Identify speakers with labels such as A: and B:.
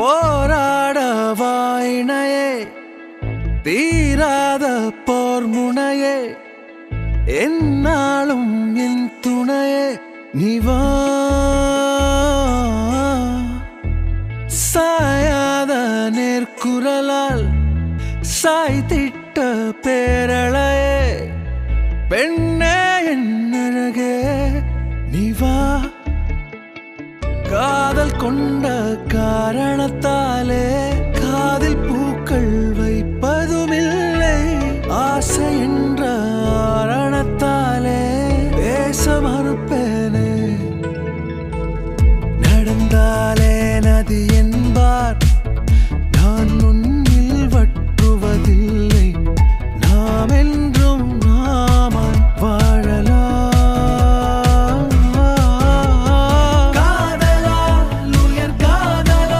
A: போராட வாயினையே தீராத போர் முனையே. என்னாலும் என் துணையே. நிவா சாயாத நேர்குரலால் சாய்த்திட்ட பேரழையே பெண்ணே என்ன காதல் கொண்ட காரணத்தாலே காதில் பூக்கள் வைப்பதுமில்லை. ஆசை என்ற ஆரணத்தாலே பேச மறுப்பேனே. நடந்தால்